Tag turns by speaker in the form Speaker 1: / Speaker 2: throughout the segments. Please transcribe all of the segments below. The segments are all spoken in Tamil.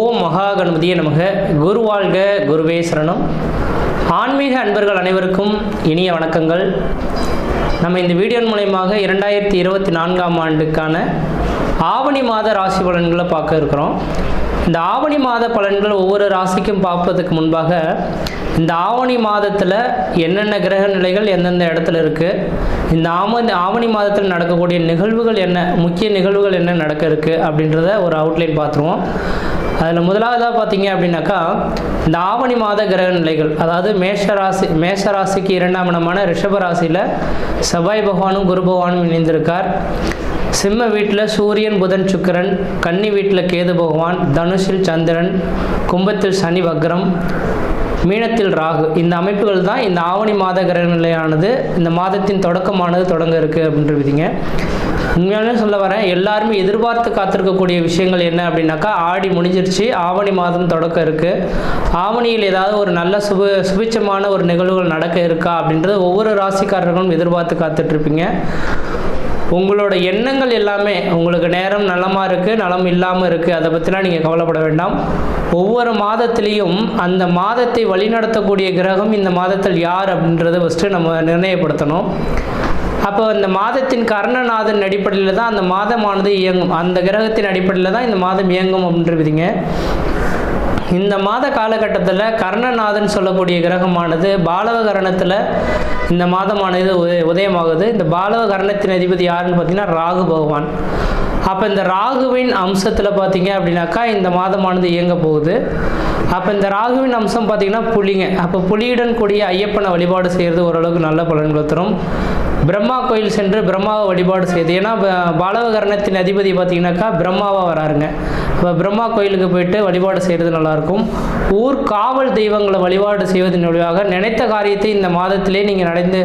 Speaker 1: ஓம் மகா கணபதியே நமக. குரு வாழ்க குருவே சரணம். ஆன்மீக அன்பர்கள் அனைவருக்கும் இனிய வணக்கங்கள். நம்ம இந்த வீடியோ மூலயமாக இரண்டாயிரத்தி இருபத்தி நான்காம் ஆண்டுக்கான ஆவணி மாத ராசி பலன்களை பார்க்க இருக்கிறோம். இந்த ஆவணி மாத பலன்கள் ஒவ்வொரு ராசிக்கும் பார்ப்பதுக்கு முன்பாக இந்த ஆவணி மாதத்தில் என்னென்ன கிரக நிலைகள் எந்தெந்த இடத்துல இருக்குது இந்த ஆம ஆவணி மாதத்தில் நடக்கக்கூடிய நிகழ்வுகள் என்ன முக்கிய நிகழ்வுகள் என்ன நடக்க இருக்குது அப்படின்றத ஒரு அவுட்லைன் பார்த்துருவோம். அதில் முதலாவதாக பார்த்தீங்க அப்படின்னாக்கா இந்த ஆவணி மாத கிரக நிலைகள் அதாவது மேஷ ராசி மேஷ ராசிக்கு இரண்டாம் இடமான ரிஷப ராசியில் செவ்வாய் பகவானும் குரு பகவானும் இணைந்திருக்கார். சிம்ம வீட்டில் சூரியன் புதன் சுக்கிரன் கன்னி வீட்டில் கேது பகவான் தனுஷில் சந்திரன் கும்பத்தில் சனி வக்ரம் மீனத்தில் ராகு. இந்த அமைப்புகள் தான் இந்த ஆவணி மாத கிரக நிலையானது. இந்த மாதத்தின் தொடக்கமானது தொடங்க இருக்குது அப்படின்ற விதிங்க. உண்மையாலுமே சொல்ல வரேன் எல்லாருமே எதிர்பார்த்து காத்திருக்கக்கூடிய விஷயங்கள் என்ன அப்படின்னாக்கா ஆடி முடிஞ்சிருச்சு ஆவணி மாதம் தொடக்கம் இருக்குது ஆவணியில் ஏதாவது ஒரு நல்ல சுப சுபிச்சமான ஒரு நிகழ்வுகள் நடக்க இருக்கா அப்படின்றது ஒவ்வொரு ராசிக்காரர்களும் எதிர்பார்த்து காத்துட்ருப்பீங்க உங்களோட எண்ணங்கள் எல்லாமே உங்களுக்கு நேரம் நலமாக இருக்குது நலம் இல்லாமல் இருக்குது அதை பற்றிலாம் நீங்கள் கவலைப்பட வேண்டாம். ஒவ்வொரு மாதத்திலையும் அந்த மாதத்தை வழிநடத்தக்கூடிய கிரகம் இந்த மாதத்தில் யார் அப்படின்றத ஃபஸ்ட்டு நம்ம நிர்ணயப்படுத்தணும். அப்போ இந்த மாதத்தின் கர்ணநாதன் அடிப்படையில் தான் அந்த மாதமானது இயங்கும். அந்த கிரகத்தின் அடிப்படையில் தான் இந்த மாதம் இயங்கும் அப்படின்றதுங்க இந்த மாத காலகட்டத்தில் கர்ணநாதன் சொல்லக்கூடிய கிரகமானது பாலவ கரணத்தில் இந்த மாதமானது உதய உதயமாகுது. இந்த பாலவ கரணத்தின் அதிபதி யாருன்னு பார்த்தீங்கன்னா ராகு பகவான். அப்போ இந்த ராகுவின் அம்சத்தில் பார்த்தீங்க அப்படின்னாக்கா இந்த மாதமானது இயங்க போகுது. அப்போ இந்த ராகுவின் அம்சம் பார்த்தீங்கன்னா புலிங்க. அப்போ புலியுடன் கூடிய ஐயப்பனை வழிபாடு செய்கிறது ஓரளவுக்கு நல்ல பலன்களை தரும். பிரம்மா கோயில் சென்று பிரம்மாவை வழிபாடு செய்யுது ஏன்னா பாலவகரணத்தின் அதிபதி பார்த்தீங்கன்னாக்கா பிரம்மாவாக வராருங்க. இப்போ பிரம்மா கோயிலுக்கு போயிட்டு வழிபாடு செய்கிறது நல்லாயிருக்கும். ஊர் காவல் தெய்வங்களை வழிபாடு செய்வதன் வழியாக நினைத்த காரியத்தை இந்த மாதத்திலே நீங்கள் நடந்து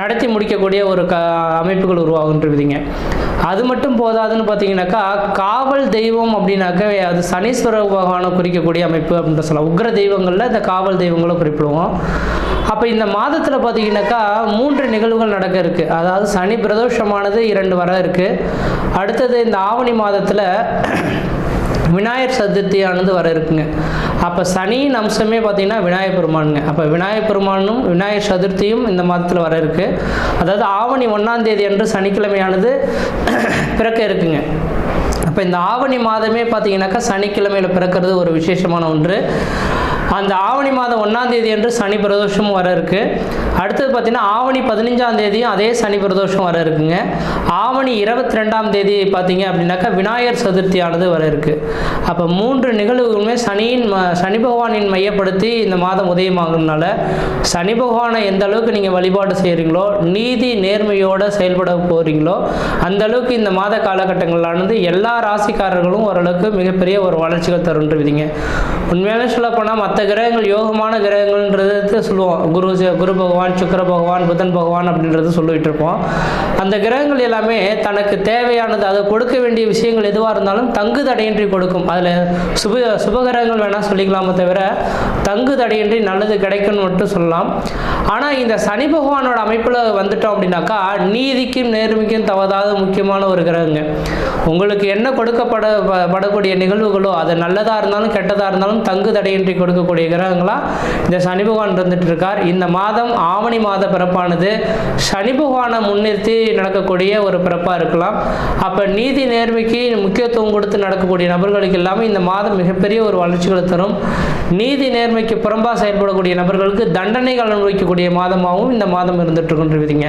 Speaker 1: நடத்தி முடிக்கக்கூடிய ஒரு க அமைப்புகள் உருவாகுன்றதுங்க அது மட்டும் போதாதுன்னு பார்த்தீங்கன்னாக்கா காவல் தெய்வம் அப்படின்னாக்க அது சனீஸ்வர பகவானை குறிக்கக்கூடிய அமைப்பு அப்படின்னு சொல்லலாம். உக்ர தெய்வங்களில் இந்த காவல் தெய்வங்களை குறிப்பிடுவோம். அப்போ இந்த மாதத்தில் பார்த்தீங்கன்னாக்கா மூன்று நிகழ்வுகள் நடக்க இருக்குது அதாவது சனி பிரதோஷமானது இரண்டு வர இருக்குது அடுத்தது இந்த ஆவணி மாதத்தில் விநாயகர் சதுர்த்தியானது வர இருக்குங்க. அப்போ சனியின் அம்சமே பார்த்தீங்கன்னா விநாயகர் பெருமானுங்க. அப்போ விநாயகர் பெருமானும் விநாயகர் சதுர்த்தியும் இந்த மாதத்தில் வர இருக்கு. அதாவது ஆவணி ஒன்றாம் தேதி அன்று சனிக்கிழமையானது பிறக்க இருக்குங்க. அப்போ இந்த ஆவணி மாதமே பார்த்தீங்கன்னாக்கா சனிக்கிழமையில் பிறக்கிறது ஒரு விசேஷமான ஒன்று. அந்த ஆவணி மாதம் ஒன்றாம் தேதி சனி பிரதோஷம் வர இருக்கு. அடுத்தது பார்த்தீங்கன்னா ஆவணி பதினஞ்சாம் தேதியும் அதே சனி பிரதோஷம் வர இருக்குங்க. ஆவணி இருபத்தி ரெண்டாம் தேதி பார்த்தீங்க அப்படின்னாக்கா விநாயகர் சதுர்த்தியானது வர இருக்கு. அப்போ மூன்று நிகழ்வுகளுமே சனியின் ம- சனி பகவானின் மையப்படுத்தி இந்த மாதம் உதயமாகறதுனால சனி பகவானை எந்த அளவுக்கு நீங்கள் வழிபாடு செய்கிறீங்களோ நீதி நேர்மையோடு செயல்பட போகிறீங்களோ அந்த அளவுக்கு இந்த மாத காலகட்டங்களானது எல்லா ராசிக்காரர்களும் ஓரளவுக்கு மிகப்பெரிய ஒரு வளர்ச்சிகள் தருன்றுவிதிங்க உண்மையிலே சொல்லப்போனால் மற்ற கிரகங்கள் யோகமான கிரகங்கள்ன்றது சொல்லுவோம். குரு குரு பகவான் சுக்கர பகவான் புதன் பகவான் அப்படின்றது சொல்லிட்டு இருப்போம். அந்த கிரகங்கள் எல்லாமே தனக்கு தேவையானது அதை கொடுக்க வேண்டிய விஷயங்கள் எதுவாக இருந்தாலும் தங்கு தடையின்றி கொடுக்கும். அதில் சுப சுபகிரகங்கள் வேணால் சொல்லிக்கலாமே தவிர தங்கு தடையின்றி நல்லது கிடைக்கும்னு மட்டும் சொல்லலாம். ஆனால் இந்த சனி பகவானோட அமைப்பில் வந்துட்டோம் அப்படின்னாக்கா நீதிக்கும் நேர்மைக்கும் தவறாத முக்கியமான ஒரு கிரகங்க. உங்களுக்கு என்ன கொடுக்கப்பட படக்கூடிய நிகழ்வுகளோ அது நல்லதாக இருந்தாலும் கெட்டதாக இருந்தாலும் தங்கு தடையின்றி இருக்கக்கூடிய கிரகங்களா இந்த சனி பகவான் இருந்துட்டு இருக்கார் இந்த மாதம் ஆவணி மாத பிறப்பானது. சனி பகவானை முன்னிறுத்தி நடக்கக்கூடிய ஒரு பிறப்பாக இருக்கலாம். அப்போ நீதி நேர்மைக்கு முக்கியத்துவம் கொடுத்து நடக்கக்கூடிய நபர்களுக்கு எல்லாமே இந்த மாதம் மிகப்பெரிய ஒரு வளர்ச்சிகளை தரும். நீதி நேர்மைக்கு புறம்பாக செயல்படக்கூடிய நபர்களுக்கு தண்டனைகள் அனுபவிக்கக்கூடிய மாதமாகவும் இந்த மாதம் இருந்துட்டு இருக்கின்றீங்க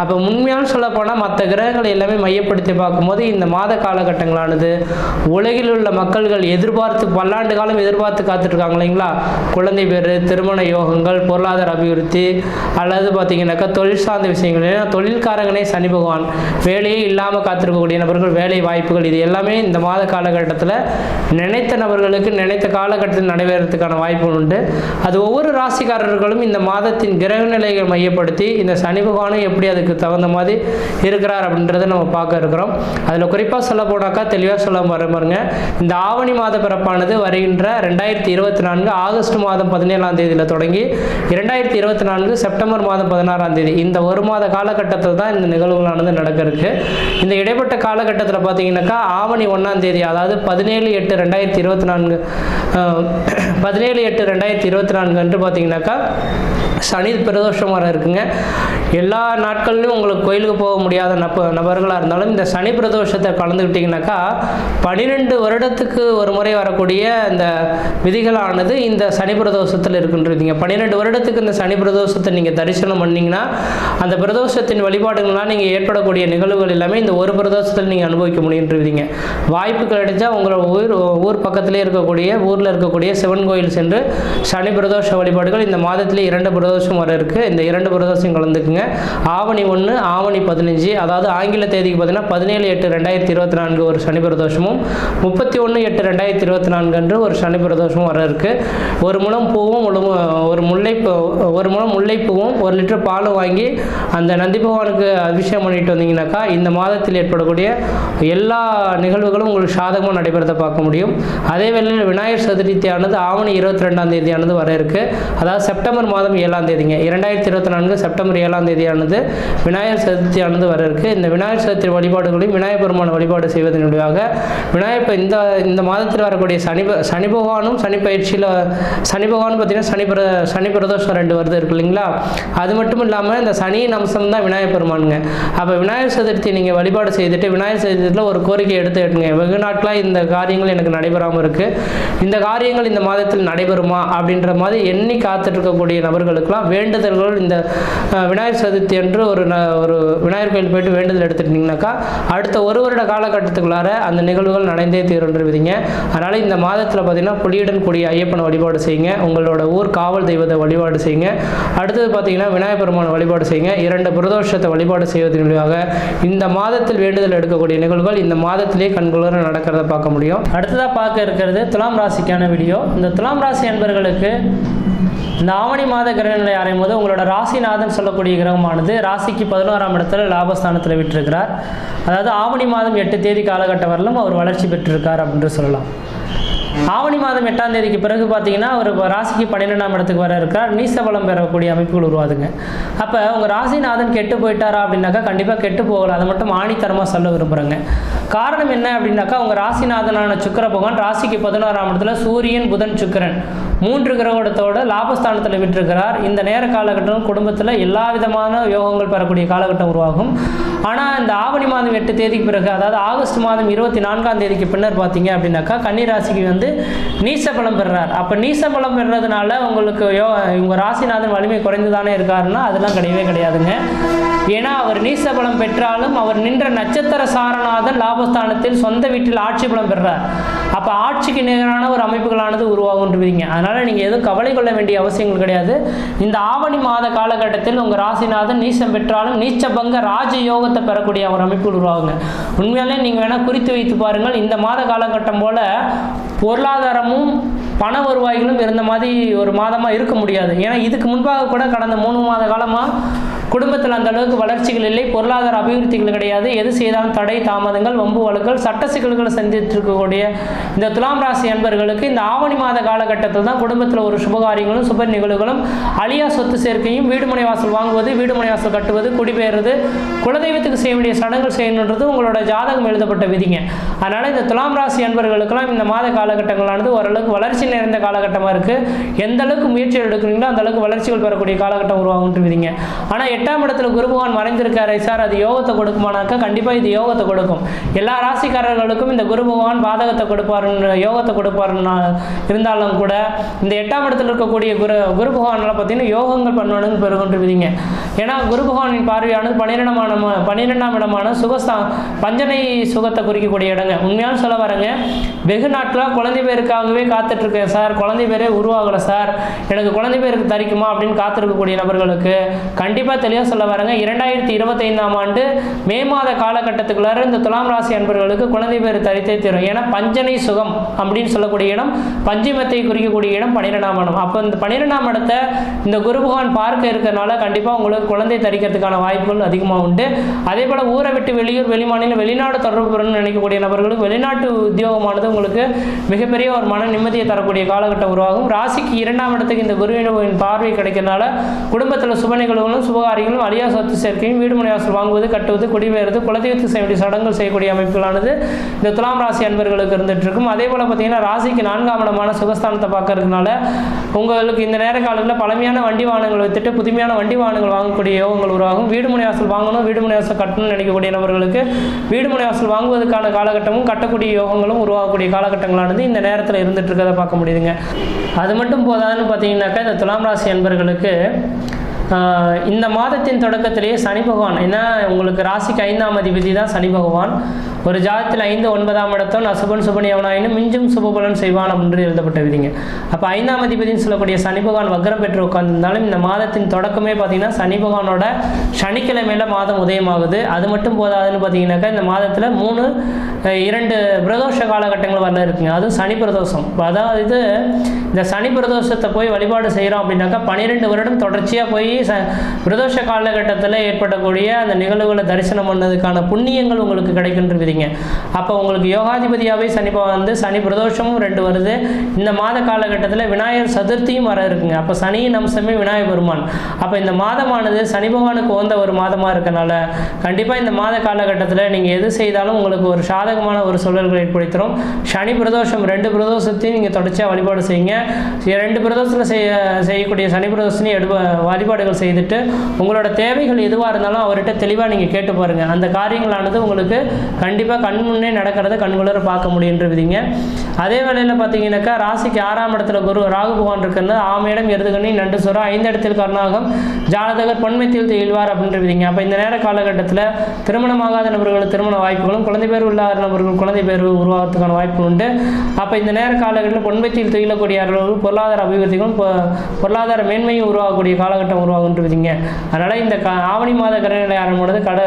Speaker 1: அப்போ உண்மையான சொல்ல போனால் மற்ற கிரகங்களை எல்லாமே மையப்படுத்தி பார்க்கும்போது இந்த மாத காலகட்டங்களானது உலகில் உள்ள மக்கள்கள் எதிர்பார்த்து பல்லாண்டு காலம் எதிர்பார்த்து காத்துட்டு இருக்காங்க இல்லைங்களா? குழந்தை பேர் திருமண யோகங்கள் பொருளாதார அபிவிருத்தி அல்லது பார்த்தீங்கன்னாக்கா தொழில் சார்ந்த விஷயங்கள். ஏன்னா தொழில்காரங்களே சனி பகவான். வேலையே இல்லாமல் காத்திருக்கக்கூடிய நபர்கள் வேலை வாய்ப்புகள் இது எல்லாமே இந்த மாத காலகட்டத்தில் நினைத்த நபர்களுக்கு நினைத்த காலகட்டத்தில் நடைபெறத்துக்கான வாய்ப்புகள் உண்டு. அது ஒவ்வொரு ராசிக்காரர்களும் இந்த மாதத்தின் கிரக நிலைகள் மையப்படுத்தி இந்த சனி பகவானும் எப்படி அதுக்கு தகுந்த மாதிரி இருக்கிறார் அப்படின்றத நம்ம பார்க்க இருக்கிறோம். அதில் குறிப்பாக சொல்ல போனாக்கா தெளிவாக சொல்ல வர பாருங்க இந்த ஆவணி மாத பிறப்பானது வருகின்ற ரெண்டாயிரத்தி இருபத்தி நான்கு ஆகஸ்ட் மாதம் பதினேழாம் தேதியில் தொடங்கி இரண்டாயிரத்தி இருபத்தி நான்கு செப்டம்பர் மாதம் பதினாறாம் தேதி. இந்த ஒரு மாத காலகட்டத்தில் தான் இந்த நிகழ்வுகளானது நடக்கிறதுக்கு இந்த இடைப்பட்ட காலகட்டத்தில் பார்த்தீங்கன்னாக்கா ஆவணி ஒன்றாம் தேதி அதாவது பதினேழு எட்டு ரெண்டாயிரத்தி இருபத்தி நான்கு பதினேழு எட்டு ரெண்டாயிரத்தி இருபத்தி நான்கு அன்று பார்த்தீங்கன்னாக்கா சனி பிரதோஷம் வர இருக்குங்க. எல்லா நாட்கள்லையும் உங்களுக்கு கோயிலுக்கு போக முடியாத நப நபர்களாக இருந்தாலும் இந்த சனி பிரதோஷத்தை கலந்துக்கிட்டிங்கனாக்கா பன்னிரெண்டு வருடத்துக்கு ஒரு முறை வரக்கூடிய இந்த விதிகளானது இந்த சனி பிரதோஷத்தில் இருக்குன்றீங்க. பன்னிரெண்டு வருடத்துக்கு இந்த சனி பிரதோஷத்தை நீங்கள் தரிசனம் பண்ணிங்கன்னா அந்த பிரதோஷத்தின் வழிபாடுகள்லாம் நீங்கள் ஏற்படக்கூடிய நிகழ்வுகள் எல்லாமே இந்த ஒரு பிரதோஷத்தில் நீங்கள் அனுபவிக்க முடியுன்றீங்க. வாய்ப்பு கிடைச்சா உங்களோட ஊர் ஊர் பக்கத்திலே இருக்கக்கூடிய ஊரில் இருக்கக்கூடிய சிவன் கோயில் சென்று சனி பிரதோஷ வழிபாடுகள் இந்த மாதத்திலே இரண்டு பிரதோஷம் பிரதோஷம் வர இருக்குது இந்த இரண்டு பிரதோஷம் கலந்துக்குங்க. ஆவணி ஒன்று ஆவணி பதினஞ்சு அதாவது ஆங்கில தேதிக்கு பார்த்தீங்கன்னா பதினேழு எட்டு ரெண்டாயிரத்தி இருபத்தி நான்கு ஒரு சனி பிரதோஷமும் முப்பத்தி ஒன்று எட்டு ரெண்டாயிரத்தி இருபத்தி நான்கு அன்று ஒரு சனி பிரதோஷமும் வர இருக்குது ஒரு முழம் பூவும் ஒரு ஒரு முல்லை ஒரு முழம் முல்லைப்பூவும் ஒரு லிட்டர் பாலும் வாங்கி அந்த நந்தி பகவானுக்கு அபிஷேகம் பண்ணிட்டு வந்தீங்கன்னாக்கா இந்த மாதத்தில் ஏற்படக்கூடிய எல்லா நிகழ்வுகளும் உங்களுக்கு சாதகமாக நடைபெறதை பார்க்க முடியும். அதே வேளையில் விநாயகர் சதுர்த்தியானது ஆவணி இருபத்தி ரெண்டாம் தேதியானது வர இருக்குது அதாவது செப்டம்பர் மாதம் ஏழாம் தேதிங்க. இரண்டாயிரத்தி இருபத்தி நான்கு செப்டம்பர் ஏழாம் தேதியானது விநாயகர் சதுர்த்தியானது வர இருக்கு இந்த விநாயகர் சதுர்த்தி வழிபாடுகளையும் விநாயகர் பெருமான வழிபாடு செய்வதன் மூலியமாக விநாயகர் இந்த இந்த மாதத்தில் வரக்கூடிய சனி ப- சனி பகவானும் சனி பயிற்சியில் சனி பகவான் பார்த்தீங்கன்னா சனி பிர சனி பிரதோஷம் ரெண்டு வருது இருக்கு இல்லைங்களா? அது மட்டும் இல்லாமல் இந்த சனியின் அம்சம் தான் விநாயகர் பெருமானுங்க. அப்போ விநாயகர் சதுர்த்தி நீங்கள் வழிபாடு செய்துட்டு விநாயகர் சதுர்த்தியில் ஒரு கோரிக்கை எடுத்து எடுங்க வெகு நாட்களாக இந்த காரியங்கள் எனக்கு நடைபெறாமல் இருக்குது இந்த காரியங்கள் இந்த மாதத்தில் நடைபெறுமா அப்படின்ற மாதிரி எண்ணி காத்துட்டு இருக்கக்கூடிய நபர்களுக்கெல்லாம் வேண்டுதல்கள் இந்த விநாயகர் சதுர்த்தி அன்று ஒரு ந- ஒரு விநாயகர் கோயில் போயிட்டு வேண்டுதல் எடுத்துட்டீங்கன்னாக்கா அடுத்த ஒரு வருட காலகட்டத்துக்குள்ளார அந்த நிகழ்வுகள் நடந்தே தீருன்றவிதிங்க அதனால் இந்த மாதத்தில் பார்த்தீங்கன்னா புலியுடன் கூடிய ஐயப்பனை வழிபாடு செய்யுங்க. உங்களோட ஊர் காவல் தெய்வத்தை வழிபாடு செய்யுங்க. அடுத்தது பார்த்தீங்கன்னா விநாயகர் பெருமானை வழிபாடு செய்யுங்க. இரண்டு பிரதோஷத்தை வழிபாடு செய்வதன் மூலியமாக இந்த மாதத்தில் வேண்டுதல் எடுக்கக்கூடிய நிகழ்வுகள் இந்த மாதத்திலே கண்குளர நடக்கிறத பார்க்க முடியும். அடுத்ததாக பார்க்க இருக்கிறது துலாம் ராசிக்கான வீடியோ. இந்த துலாம் ராசி அன்பர்களுக்கு இந்த ஆவணி மாத கிரகங்களை அறையும் போது உங்களோட ராசிநாதன் சொல்லக்கூடிய கிரகமானது ராசிக்கு பதினோராம் இடத்துல லாபஸ்தானத்தில் விட்டிருக்கிறார். அதாவது ஆவணி மாதம் எட்டு தேதி காலகட்டம் வரலும் அவர் வளர்ச்சி பெற்றிருக்கார் அப்படின்னு சொல்லலாம். ஆவணி மாதம் எட்டாம் தேதிக்கு பிறகு பார்த்தீங்கன்னா அவர் ராசிக்கு பன்னிரெண்டாம் இடத்துக்கு வர இருக்கார் நீசபலம் பெறக்கூடிய அமைப்புகள் உருவாதுங்க அப்போ உங்கள் ராசிநாதன் கெட்டு போயிட்டாரா அப்படின்னாக்கா கண்டிப்பாக கெட்டு போகல. அதை மட்டும் ஆணித்தரமாக சொல்ல விரும்புகிறேங்க காரணம் என்ன அப்படின்னாக்கா உங்கள் ராசிநாதனான சுக்கிர பகவான் ராசிக்கு பதினோராம் இடத்துல சூரியன் புதன் சுக்கிரன் மூன்று கிரகத்தோட லாபஸ்தானத்தில் விட்டிருக்கிறார். இந்த நேர காலகட்டம் குடும்பத்தில் எல்லா விதமான யோகங்கள் பெறக்கூடிய காலகட்டம் உருவாகும். ஆனால் இந்த ஆவணி மாதம் எட்டு தேதிக்கு பிறகு அதாவது ஆகஸ்ட் மாதம் இருபத்தி நான்காம் தேதிக்கு பின்னர் பார்த்தீங்க அப்படின்னாக்கா கன்னி ராசிக்கு வந்து நீச பலம் பெறுறார் அப்போ நீச பலம் பெறுறதுனால உங்களுக்கு யோ உங்கள் ராசிநாதன் வலிமை குறைந்து தானே இருக்காருன்னா அதெல்லாம் கிடையவே கிடையாதுங்க. ஏன்னா அவர் நீச பலம் பெற்றாலும் அவர் நின்ற நட்சத்திர சாரநாதன் லாபஸ்தானத்தில் சொந்த வீட்டில் ஆட்சி பலம் பெறுறார் அப்போ ஆட்சிக்கு நிகரான ஒரு அமைப்புகளானது உருவாகுன்றீங்க அதனால் நீங்கள் எதுவும் கவலை கொள்ள வேண்டிய அவசியங்கள் கிடையாது. இந்த ஆவணி மாத காலகட்டத்தில் உங்கள் ராசிநாதன் நீச்சம் பெற்றாலும் நீச்சபங்க ராஜ யோகத்தை பெறக்கூடிய ஒரு அமைப்பு உருவாகுங்க. உண்மையாலே நீங்கள் வேணால் குறித்து வைத்து பாருங்கள். இந்த மாத காலகட்டம் போல் பொருளாதாரமும் பண வருவாய்களும் இருந்த மாதிரி ஒரு மாதமாக இருக்க முடியாது. ஏன்னா இதுக்கு முன்பாக கூட கடந்த மூணு மாத காலமாக குடும்பத்தில் அந்த அளவுக்கு வளர்ச்சிகள் இல்லை பொருளாதார அபிவிருத்திகள் கிடையாது. எது செய்தாலும் தடை தாமதங்கள் வம்பு வழக்குகள் சட்ட சிக்கல்களை சந்தித்து இருக்கக்கூடிய இந்த துலாம் ராசி அன்பர்களுக்கு இந்த ஆவணி மாத காலகட்டத்தில் தான் குடும்பத்தில் ஒரு சுபகாரியங்களும் சுப நிகழ்வுகளும் அழியா சொத்து சேர்க்கையும் வீடுமனை வாசல் வாங்குவது வீடுமனை வாசல் கட்டுவது குடிபெயர்றது குலதெய்வத்துக்கு செய்ய வேண்டிய சடங்குகள் செய்யணுன்றது உங்களோட ஜாதகம் எழுதப்பட்ட விதிங்க. அதனால் இந்த துலாம் ராசி அன்பர்களுக்கெல்லாம் இந்த மாத காலகட்டங்களானது ஓரளவுக்கு வளர்ச்சி நிறைந்த காலகட்டமாக இருக்குது எந்த அளவுக்கு முயற்சி எடுக்கிறீங்களோ அந்த அளவுக்கு வளர்ச்சிகள் பெறக்கூடிய காலகட்டம் உருவாகுன்ட்டு விதிங்க. ஆனால் எட்டாம் இடத்துல குருபகவான் மறைந்திருக்காரு. சார் அது யோகத்தை கொடுக்குமானாக்கா கண்டிப்பாக இது யோகத்தை கொடுக்கும். எல்லா ராசிக்காரர்களுக்கும் இந்த குரு பகவான் பாதகத்தை கொடுப்பாருன்னு யோகத்தை கொடுப்பாருன்னு இருந்தாலும் கூட இந்த எட்டாம் இடத்துல இருக்கக்கூடிய குரு குரு பகவானால் பார்த்தீங்கன்னா யோகங்கள் பண்ணணும்னு பெருகொன்று விதிங்க ஏன்னா குரு பகவானின் பார்வையானது பன்னிரெண்டாம் இடமான பன்னிரெண்டாம் இடமான சுகஸ்தா பஞ்சனை சுகத்தை குறிக்கக்கூடிய இடங்க. உண்மையான சொல்ல வரேங்க வெகு நாட்களாக குழந்தை பேருக்காகவே காத்துட்ருக்கேன் சார். குழந்தை பேரே உருவாகலை சார். எனக்கு குழந்தை பேருக்கு தரிக்குமா அப்படின்னு காத்திருக்கக்கூடிய நபர்களுக்கு கண்டிப்பாக தெளிவாக சொல்ல வரேங்க. இரண்டாயிரத்தி இருபத்தைந்தாம் ஆண்டு மே மாத காலகட்டத்துக்குள்ளார இந்த துலாம் ராசி அன்பர்களுக்கு குழந்தை பேர் தரித்தே தரும். ஏன்னா பஞ்சனை சுகம் அப்படின்னு சொல்லக்கூடிய இடம் பஞ்சமத்தை குறிக்கக்கூடிய இடம் பன்னிரெண்டாம் இடம். அப்போ இந்த பன்னிரெண்டாம் இடத்தை இந்த குருபகவான் பார்க்க இருக்கிறனால கண்டிப்பாக உங்களுக்கு குழந்தை தரிக்கிறதுக்கான வாய்ப்புகள் அதிகமாக உண்டு. அதே போல் ஊரை விட்டு வெளியூர் வெளிமாநிலம் வெளிநாடு தொடர்பு நினைக்கக்கூடிய நபர்களுக்கு வெளிநாட்டு உத்தியோகமானது உங்களுக்கு மிகப்பெரிய ஒரு மன நிம்மதியை தரக்கூடிய காலகட்டம் உருவாகும். ராசிக்கு இரண்டாம் இடத்துக்கு இந்த குருவின் பார்வை கிடைக்கிறதுனால குடும்பத்தில் சுப நிகழ்வுகளும் சுபகாரி சுபகாரியங்களும் அழியா சொத்து சேர்க்கையும் வீடு மனைவாசல் வாங்குவது கட்டுவது குடிபெயர்வது குலதெய்வத்துக்கு செய்ய வேண்டிய சடங்குகள் செய்யக்கூடிய அமைப்புகளானது இந்த துலாம் ராசி அன்பர்களுக்கு இருந்துட்டு இருக்கும் அதே போல் பார்த்தீங்கன்னா ராசிக்கு நான்காம் இடமான சுகஸ்தானத்தை பார்க்கறதுனால உங்களுக்கு இந்த நேர காலத்தில் பழமையான வண்டி வாகனங்கள் வித்துட்டு புதுமையான வண்டி வாகனங்கள் வாங்கக்கூடிய யோகங்கள் உருவாகும். வீடு மனை வாசல் வாங்கணும் வீடு வாசல் கட்டணும்னு நினைக்கக்கூடிய நபர்களுக்கு வீடு மனை வாசல் வாங்குவதற்கான காலகட்டமும் கட்டக்கூடிய யோகங்களும் உருவாகக்கூடிய காலகட்டங்களானது இந்த நேரத்தில் இருந்துட்டு இருக்கிறத பார்க்க முடியுதுங்க. அது மட்டும் போதாதுன்னு பார்த்தீங்கன்னாக்கா இந்த துலாம் ராசி அன்பர்களுக்கு இந்த மாதத்தின் தொடக்கத்திலேயே சனி பகவான் ஏன்னா உங்களுக்கு ராசிக்கு ஐந்தாம் அதிபதி தான் சனி பகவான். ஒரு ஜாதத்தில் ஐந்து ஒன்பதாம் இடத்தோன் அசுபன் சுபனியவனாயினும் மிஞ்சும் சுபபலன் செய்வான் அப்படின்னு எழுதப்பட்ட விதிங்க. அப்போ ஐந்தாம் அதிபதினு சொல்லக்கூடிய சனி பகவான் வக்ரம் பெற்று உட்கார்ந்திருந்தாலும் இந்த மாதத்தின் தொடக்கமே பார்த்தீங்கன்னா சனி பகவானோட சனிக்கிழமையில மாதம் உதயமாகுது. அது மட்டும் போதாதுன்னு பார்த்தீங்கன்னாக்கா இந்த மாதத்தில் மூணு இரண்டு பிரதோஷ காலகட்டங்கள் வரல இருக்குங்க. அதுவும் சனி பிரதோஷம். அதாவது இந்த சனி பிரதோஷத்தை போய் வழிபாடு செய்கிறோம் அப்படின்னாக்கா பன்னிரெண்டு வருடம் தொடர்ச்சியாக போய் ச பிரதோஷ காலகட்டத்தில் ஏற்படக்கூடிய அந்த நிகழ்வுகளை தரிசனம் பண்ணதுக்கான புண்ணியங்கள் உங்களுக்கு கிடைக்கின்றவிதிங்க அப்போ உங்களுக்கு யோகாதிபதியாகவே சனி வந்து சனி பிரதோஷமும் ரெண்டு வருது. இந்த மாத காலகட்டத்தில் விநாயகர் சதுர்த்தியும் வர இருக்குங்க. அப்போ சனியின் அம்சமே விநாயகர் பெருமான். அப்போ இந்த மாதமானது சனி பகவானுக்கு உகந்த ஒரு மாதமாக இருக்கனால கண்டிப்பாக இந்த மாத காலகட்டத்தில் நீங்கள் எது செய்தாலும் உங்களுக்கு ஒரு சாதகமான ஒரு சூழல்களை ஏற்படுத்தும் சனி பிரதோஷம் ரெண்டு பிரதோஷத்தையும் நீங்கள் தொடர்ச்சியாக வழிபாடு செய்யுங்க. ரெண்டு பிரதோஷத்தில் செய்ய செய்யக்கூடிய சனி பிரதோஷத்தையும் எடு வழிபாடுகள் செய்துட்டு உங்களோட தேவைகள் எதுவாக இருந்தாலும் அவர்கிட்ட தெளிவாக நீங்கள் கேட்டு பாருங்கள் அந்த காரியங்களானது உங்களுக்கு கண்டிப்பாக கண் முன்னே நடக்கிறத கண்குளர பார்க்க முடியுன்றதுங்க அதே வேளையில் பார்த்தீங்கன்னாக்கா ராசிக்கு ஆறாம் இடத்துல குரு ராகு பகவான் இருக்கிறது. ஆமையிடம் எருதுகணி நண்டு சுரம் ஐந்து இடத்தில் கருணாகம் ஜாதகர் பொன்மைத்தில் திகழ்வார் அப்படின்றதுங்க அப்போ இந்த நேர காலகட்டத்தில் திருமணமாகாத நபர்கள் திருமண வாய்ப்புகளும் குழந்தை பேர் இல்லாத நபர்கள் குழந்தை பேர் உருவாகிறதுக்கான வாய்ப்பு உண்டு. அப்போ இந்த நேர காலகட்டத்தில் பொன்மைத்தில் துயிலக்கூடிய பொருளாதார அபிவிருத்திகளும் பொருளாதார மேன்மையும் உருவாகக்கூடிய காலகட்டம் உருவாகுன்றவிதிங்க அதனால் இந்த க ஆவணி மாத கிரகநிலை ஆரம்பொழுது கட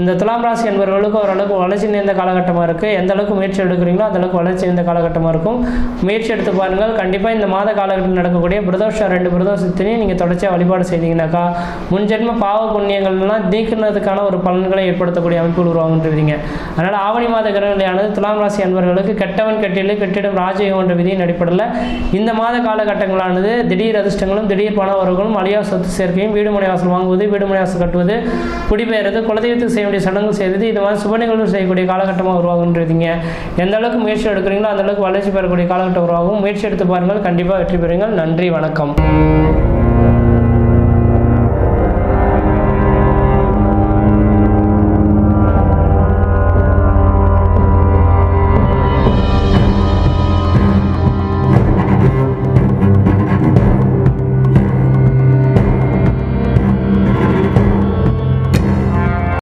Speaker 1: இந்த துலாம் ராசி என்பவர்களுக்கு ஓரளவுக்கு வளர்ச்சி நிறைந்த காலகட்டமாக இருக்குது எந்த அளவுக்கு முயற்சி எடுக்கிறீங்களோ அந்த அளவுக்கு வளர்ச்சி நிறைந்த காலகட்டமாக இருக்கும். முயற்சி எடுத்து பாருங்கள். கண்டிப்பாக இந்த மாத காலகட்டத்தில் நடக்கக்கூடிய பிரதோஷம் ரெண்டு பிரதோஷத்தையும் நீங்கள் தொடர்ச்சியாக வழிபாடு செய்தீங்கன்னாக்கா முன்ஜென்ம பாவ புண்ணியங்கள்லாம் நீக்கிறதுக்கான ஒரு பலன்களை ஏற்படுத்தக்கூடிய அமைப்புகள் உருவாகுன்றவிதிங்க அதனால் ஆவணி மாத கிரகநிலையானது துலாம் ராசி அன்பர்களுக்கு கெட்டவன் கெட்டிலே கெட்டிடம் ராஜயோகம் என்ற விதியின் அடிப்படையில் இந்த மாத காலகட்டங்களானது திடீர் அதிர்ஷ்டங்களும் திடீர் பண வரவுகளும் அழியா சொத்து சேர்க்கையும் வீடு மனை வாசல் வாங்குவது வீடு மனை வாசல் கட்டுவது குடிபெயர்றது குலதெய்வத்துக்கு செய்ய வேண்டிய சடங்கு செய்வது இது மாதிரி சுப நிகழ்வு செய்யக்கூடிய காலகட்டமாக உருவாகுன்றீங்க எந்த அளவுக்கு முயற்சி எடுக்கிறீங்களோ அந்த அளவுக்கு வளர்ச்சி பெறக்கூடிய காலகட்டம் உருவாகும். முயற்சி எடுத்து பாருங்கள். கண்டிப்பாக வெற்றி பெறுங்கள் நன்றி வணக்கம்.